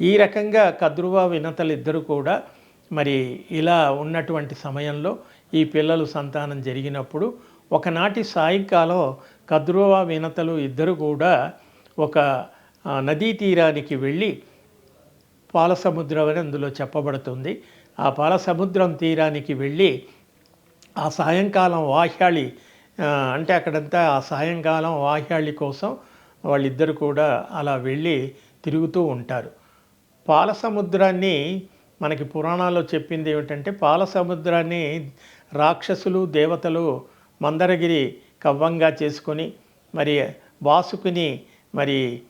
ఈ రకంగా కద్రువ వినతలు ఇద్దరు కూడా మరి ఇలా ఉన్నటువంటి సమయంలో ఈ పిల్లలు సంతానం జరిగినప్పుడు ఒకనాటి సాయంకాలం కద్రువ వినతలు ఇద్దరు కూడా ఒక నదీ తీరానికి వెళ్ళి పాలసముద్రం అని అందులో చెప్పబడుతుంది. ఆ పాలసముద్రం తీరానికి వెళ్ళి ఆ సాయంకాలం వాహ్యాళి అంటే అక్కడంతా ఆ సాయంకాలం వాహ్యాళి కోసం వాళ్ళిద్దరు కూడా అలా వెళ్ళి తిరుగుతూ ఉంటారు. పాల సముద్రాన్ని మనకి పురాణాల్లో చెప్పింది ఏమిటంటే పాల సముద్రాన్ని రాక్షసులు దేవతలు మందరగిరి కవ్వంగా చేసుకొని మరి వాసుకుని మరి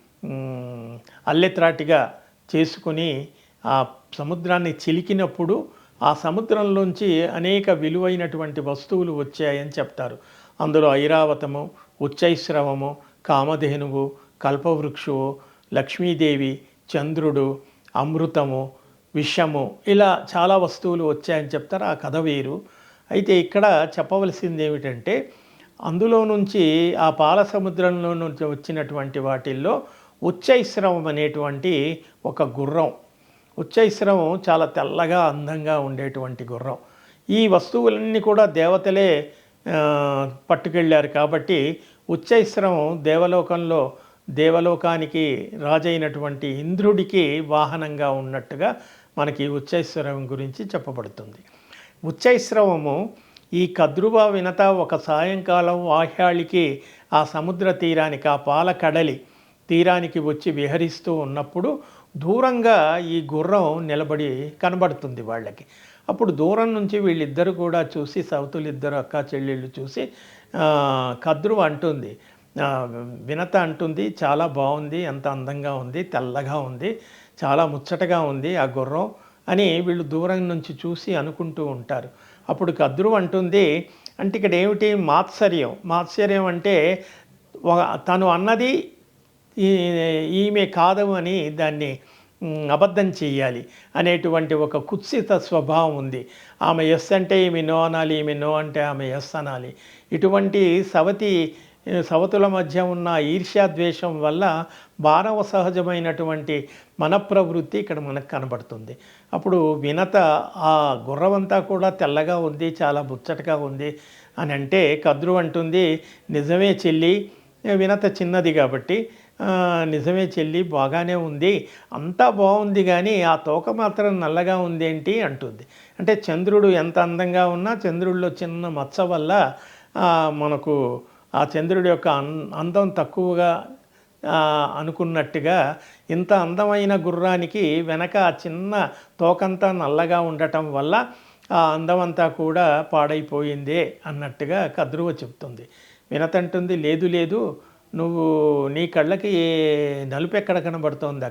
అల్లెత్రాటిగా చేసుకుని ఆ సముద్రాన్ని చిలికినప్పుడు ఆ సముద్రంలోంచి అనేక విలువైనటువంటి వస్తువులు వచ్చాయని చెప్తారు. అందులో ఐరావతము ఉచ్చైశ్రవము కామధేనువు కల్పవృక్షువు లక్ష్మీదేవి చంద్రుడు అమృతము విషము ఇలా చాలా వస్తువులు వచ్చాయని చెప్తారు. ఆ కథ వేరు. అయితే ఇక్కడ చెప్పవలసింది ఏమిటంటే అందులో నుంచి ఆ పాల సముద్రంలో నుంచి వచ్చినటువంటి వాటిల్లో ఉచ్చైశ్రవం అనేటువంటి ఒక గుర్రం ఉచ్చైశ్రవం చాలా తెల్లగా అందంగా ఉండేటువంటి గుర్రం. ఈ వస్తువులన్నీ కూడా దేవతలే పట్టుకెళ్ళారు కాబట్టి ఉచ్చైశ్రవం దేవలోకంలో దేవలోకానికి రాజైనటువంటి ఇంద్రుడికి వాహనంగా ఉన్నట్టుగా మనకి ఉచ్చైశ్రవం గురించి చెప్పబడుతుంది. ఉచ్చైశ్రవము ఈ కద్రువ వినత ఒక సాయంకాలం వాహ్యాళికి ఆ సముద్ర తీరానికి ఆ పాల కడలి తీరానికి వచ్చి విహరిస్తూ ఉన్నప్పుడు దూరంగా ఈ గుర్రం నిలబడి కనబడుతుంది వాళ్ళకి. అప్పుడు దూరం నుంచి వీళ్ళిద్దరు కూడా చూసి సౌతులిద్దరు అక్క చెల్లెళ్ళు చూసి కద్రువ అంటుంది వినత అంటుంది చాలా బాగుంది ఎంత అందంగా ఉంది తెల్లగా ఉంది చాలా ముచ్చటగా ఉంది ఆ గుర్రం అని వీళ్ళు దూరం నుంచి చూసి అనుకుంటూ ఉంటారు. అప్పుడు కద్రు అంటుంది అంటే ఇక్కడ ఏమిటి మాత్సర్యం? మాత్సర్యం అంటే తను అన్నది ఈమె కాదు అని దాన్ని అబద్ధం చేయాలి అనేటువంటి ఒక కుత్సిత స్వభావం ఉంది. ఆమె ఎస్ అంటే ఈమె నో అనాలి ఈమె నో అంటే ఆమె ఎస్ అనాలి. ఇటువంటి సవతి సవతుల మధ్య ఉన్న ఈర్ష్యాద్వేషం వల్ల మానవ సహజమైనటువంటి మనప్రవృత్తి ఇక్కడ మనకు కనబడుతుంది. అప్పుడు వినత ఆ గుర్రమంతా కూడా తెల్లగా ఉంది చాలా ముచ్చటగా ఉంది అని అంటే కద్రు అంటుంది నిజమే చెల్లి వినత చిన్నది కాబట్టి నిజమే చెల్లి బాగానే ఉంది అంతా బాగుంది కానీ ఆ తోక మాత్రం నల్లగా ఉంది ఏంటి? అంటుంది. అంటే చంద్రుడు ఎంత అందంగా ఉన్నా చంద్రుడిలో చిన్న మచ్చ వల్ల మనకు ఆ చంద్రుడి యొక్క అన్- అందం తక్కువగా అనుకున్నట్టుగా ఇంత అందమైన గుర్రానికి వెనక ఆ చిన్న తోకంతా నల్లగా ఉండటం వల్ల ఆ అందమంతా కూడా పాడైపోయిందే అన్నట్టుగా కద్రువ చెప్తుంది వినతంటుంది లేదు లేదు నువ్వు నీ కళ్ళకి నలుపు ఎక్కడ కనబడుతోంది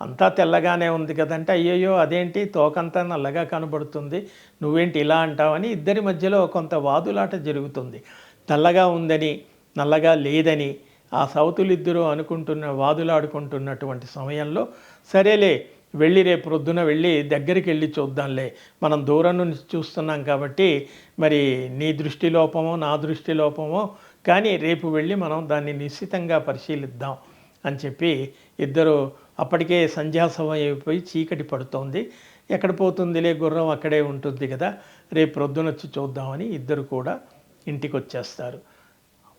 అంతా తెల్లగానే ఉంది కదంటే అయ్యయ్యో అదేంటి? తోకంతా నల్లగా కనబడుతుంది. నువ్వేంటి ఇలా అంటావని ఇద్దరి మధ్యలో కొంత వాదులాట జరుగుతుంది. తెల్లగా ఉందని నల్లగా లేదని ఆ సౌతులిద్దరూ అనుకుంటున్న వాదులాడుకుంటున్నటువంటి సమయంలో సరేలే వెళ్ళి రేపు ప్రొద్దున వెళ్ళి దగ్గరికి వెళ్ళి చూద్దాంలే. మనం దూరం నుంచి చూస్తున్నాం కాబట్టి మరి నీ దృష్టి లోపమో నా దృష్టి లోపమో కానీ రేపు వెళ్ళి మనం దాన్ని నిశ్చితంగా పరిశీలిద్దాం అని చెప్పి ఇద్దరు అప్పటికే సంధ్యా సమయం అయిపోయి చీకటి పడుతోంది. ఎక్కడ పోతుందిలే గుర్రం అక్కడే ఉంటుంది కదా రేపు ప్రొద్దునొచ్చి చూద్దామని ఇద్దరు కూడా ఇంటికి వచ్చేస్తారు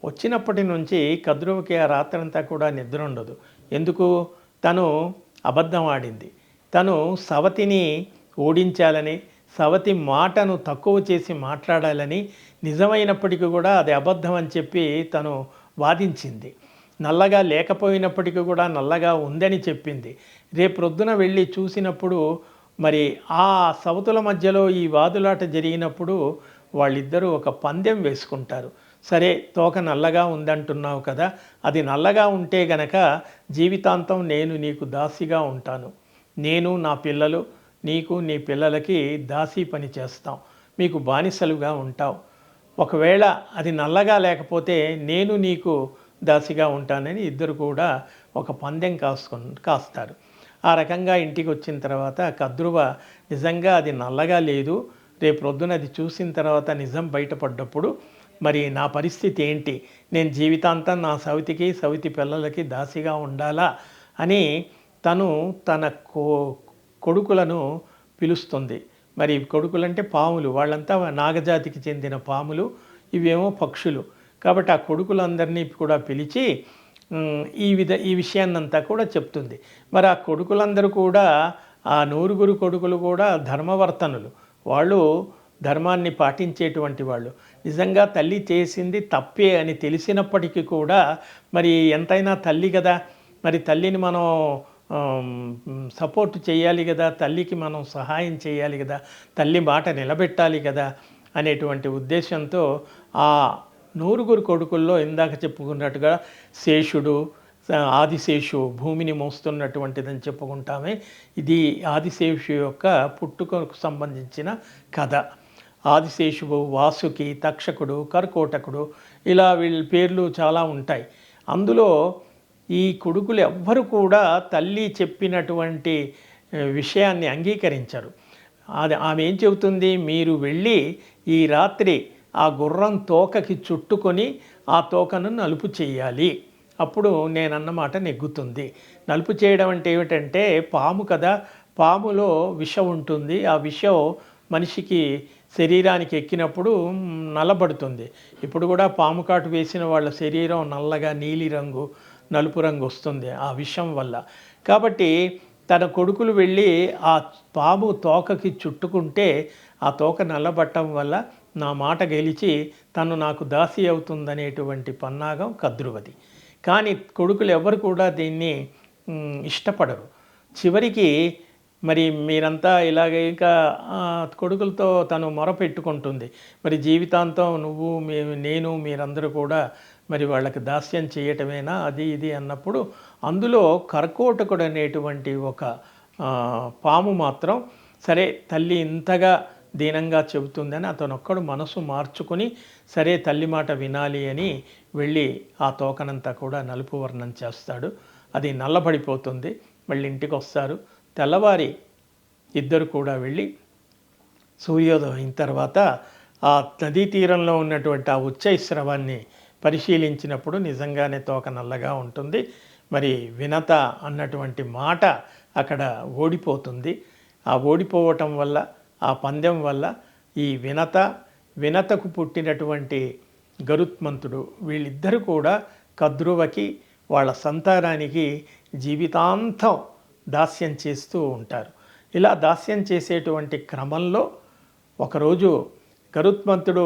వచ్చినప్పటి నుంచి కద్రువకి ఆ రాత్రంతా కూడా నిద్ర ఉండదు ఎందుకు? తను అబద్ధం ఆడింది. తను సవతిని ఓడించాలని సవతి మాటను తక్కువ చేసి మాట్లాడాలని నిజమైనప్పటికీ కూడా అది అబద్ధం అని చెప్పి తను వాదించింది. నల్లగా లేకపోయినప్పటికీ కూడా నల్లగా ఉందని చెప్పింది. రేపు రొద్దున వెళ్ళి చూసినప్పుడు మరి ఆ సవతుల మధ్యలో ఈ వాదులాట జరిగినప్పుడు వాళ్ళిద్దరూ ఒక పందెం వేసుకుంటారు. సరే తోక నల్లగా ఉందంటున్నావు కదా అది నల్లగా ఉంటే గనక జీవితాంతం నేను నీకు దాసిగా ఉంటాను. నేను నా పిల్లలు నీకు నీ పిల్లలకి దాసి పని చేస్తాం. మీకు బానిసలుగా ఉంటావు. ఒకవేళ అది నల్లగా లేకపోతే నేను నీకు దాసిగా ఉంటానని ఇద్దరు కూడా ఒక పందెం కాసుకు కాస్తారు. ఆ రకంగా ఇంటికి వచ్చిన తర్వాత కద్రువ నిజంగా అది నల్లగా లేదు. రేపు రొద్దున అది చూసిన తర్వాత నిజం బయటపడ్డప్పుడు మరి నా పరిస్థితి ఏంటి? నేను జీవితాంతం నా సవితికి సవితి పిల్లలకి దాసిగా ఉండాలా? అని తను తన కో కొడుకులను పిలుస్తుంది. మరి కొడుకులంటే పాములు వాళ్ళంతా నాగజాతికి చెందిన పాములు ఇవేమో పక్షులు. కాబట్టి ఆ కొడుకులందరినీ కూడా పిలిచి ఈ విధ ఈ విషయాన్నంతా కూడా చెప్తుంది. మరి ఆ కొడుకులందరూ కూడా ఆ నూరుగురు కొడుకులు కూడా ధర్మవర్తనులు. వాళ్ళు ధర్మాన్ని పాటించేటువంటి వాళ్ళు. నిజంగా తల్లి చేసింది తప్పే అని తెలిసినప్పటికీ కూడా మరి ఎంతైనా తల్లి కదా. మరి తల్లిని మనం సపోర్ట్ చేయాలి కదా. తల్లికి మనం సహాయం చేయాలి కదా. తల్లి మాట నిలబెట్టాలి కదా అనేటువంటి ఉద్దేశంతో ఆ నూరుగురు కొడుకుల్లో ఇందాక చెప్పుకున్నట్టుగా శేషుడు ఆదిశేషు భూమిని మోస్తున్నటువంటిదని చెప్పుకుంటామే. ఇది ఆదిశేషు యొక్క పుట్టుకకు సంబంధించిన కథ. ఆదిశేషువు వాసుకి తక్షకుడు కర్కోటకుడు ఇలా వీళ్ళ పేర్లు చాలా ఉంటాయి. అందులో ఈ కొడుకులు ఎవ్వరు కూడా తల్లి చెప్పినటువంటి విషయాన్ని అంగీకరించరు. అది ఆమె ఏం చెబుతుంది? మీరు వెళ్ళి ఈ రాత్రి ఆ గుర్రం తోకకి చుట్టుకొని ఆ తోకను నలుపు చేయాలి. అప్పుడు నేనన్నమాట నెగ్గుతుంది. నలుపు చేయడం అంటే ఏమిటంటే పాము కదా పాములో విషం ఉంటుంది. ఆ విషం మనిషికి శరీరానికి ఎక్కినప్పుడు నల్లబడుతుంది. ఇప్పుడు కూడా పాము కాటు వేసిన వాళ్ళ శరీరం నల్లగా నీలి రంగు నలుపు రంగు వస్తుంది ఆ విషం వల్ల. కాబట్టి తన కొడుకులు వెళ్ళి ఆ పాము తోకకి చుట్టుకుంటే ఆ తోక నల్లబట్టం వల్ల నా మాట గెలిచి తను నాకు దాసి అవుతుందనేటువంటి పన్నాగం కద్రువది. కానీ కొడుకులు ఎవరు కూడా దీన్ని ఇష్టపడరు. చివరికి మరి మీరంతా ఇలాగే ఇంకా కొడుకులతో తను మొరపెట్టుకుంటుంది. మరి జీవితాంతం నువ్వు మీ నేను మీరందరూ కూడా మరి వాళ్ళకి దాస్యం చేయటమేనా? అది ఇది అన్నప్పుడు అందులో కర్కోటకుడు అనేటువంటి ఒక పాము మాత్రం సరే తల్లి ఇంతగా దీనంగా చెబుతుందని అతను ఒక్కడు మనసు మార్చుకుని సరే తల్లి మాట వినాలి అని వెళ్ళి ఆ తోకనంతా కూడా నలుపు వర్ణం చేస్తాడు. అది నల్లబడిపోతుంది. మళ్ళీ ఇంటికి వస్తారు తెల్లవారి ఇద్దరు కూడా వెళ్ళి సూర్యోదయం అయిన తర్వాత ఆ నదీ తీరంలో ఉన్నటువంటి ఆ ఉచ్చైస్రవాన్ని పరిశీలించినప్పుడు నిజంగానే తోక నల్లగా ఉంటుంది. మరి వినత అన్నటువంటి మాట అక్కడ ఓడిపోతుంది. ఆ ఓడిపోవటం వల్ల ఆ పందెం వల్ల ఈ వినత వినతకు పుట్టినటువంటి గరుత్మంతుడు వీళ్ళిద్దరూ కూడా కద్రువకి వాళ్ళ సంతానానికి జీవితాంతం దాస్యం చేస్తూ ఉంటారు. ఇలా దాస్యం చేసేటువంటి క్రమంలో ఒకరోజు గరుత్మంతుడు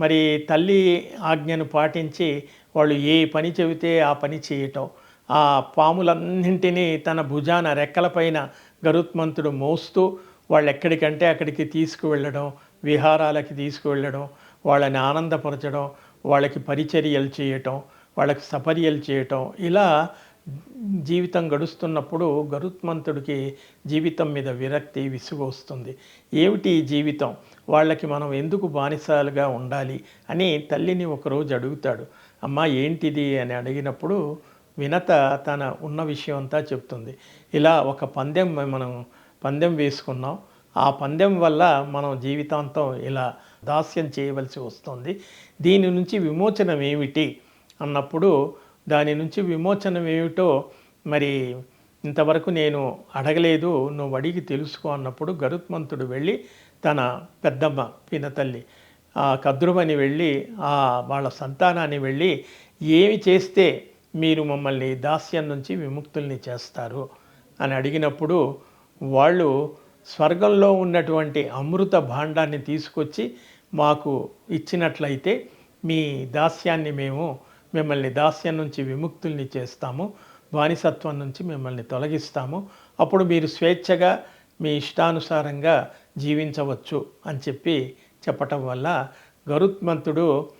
మరి తల్లి ఆజ్ఞను పాటించి వాళ్ళు ఏ పని చెబితే ఆ పని చేయటం ఆ పాములన్నింటినీ తన భుజాన రెక్కలపైన గరుత్మంతుడు మోస్తూ వాళ్ళు ఎక్కడికంటే అక్కడికి తీసుకువెళ్ళడం విహారాలకి తీసుకువెళ్ళడం వాళ్ళని ఆనందపరచడం వాళ్ళకి పరిచర్యలు చేయటం వాళ్ళకి సపర్యలు చేయటం. ఇలా జీవితం గడుస్తున్నప్పుడు గరుత్మంతుడికి జీవితం మీద విరక్తి విసుగు వస్తుంది ఏమిటి జీవితం? వాళ్ళకి మనం ఎందుకు బానిసాలుగా ఉండాలి అని తల్లిని ఒకరోజు అడుగుతాడు. అమ్మా ఏంటిది అని అడిగినప్పుడు వినత తన ఉన్న విషయం అంతా చెప్తుంది. ఇలా ఒక పందెం మనం పందెం వేసుకున్నాం. ఆ పందెం వల్ల మనం జీవితాంతం ఇలా దాస్యం చేయవలసి వస్తుంది. దీని నుంచి విమోచనం ఏమిటి అన్నప్పుడు దాని నుంచి విమోచనం ఏమిటో మరి ఇంతవరకు నేను అడగలేదు. నువ్వు అడిగి తెలుసుకో అన్నప్పుడు గరుత్మంతుడు వెళ్ళి తన పెద్దమ్మ పినతల్లి ఆ కద్రుమని వెళ్ళి ఆ వాళ్ళ సంతానాన్ని వెళ్ళి ఏమి చేస్తే మీరు మమ్మల్ని దాస్యం నుంచి విముక్తుల్ని చేస్తారు అని అడిగినప్పుడు వాళ్ళు స్వర్గంలో ఉన్నటువంటి అమృత భాండాన్ని తీసుకొచ్చి మాకు ఇచ్చినట్లయితే మీ దాస్యాన్ని మేము మిమ్మల్ని దాస్యం నుంచి విముక్తుల్ని చేస్తాము బానిసత్వం నుంచి మిమ్మల్ని తొలగిస్తాము. అప్పుడు మీరు స్వేచ్ఛగా మీ ఇష్టానుసారంగా జీవించవచ్చు అని చెప్పి చెప్పటం వల్ల గరుత్మంతుడు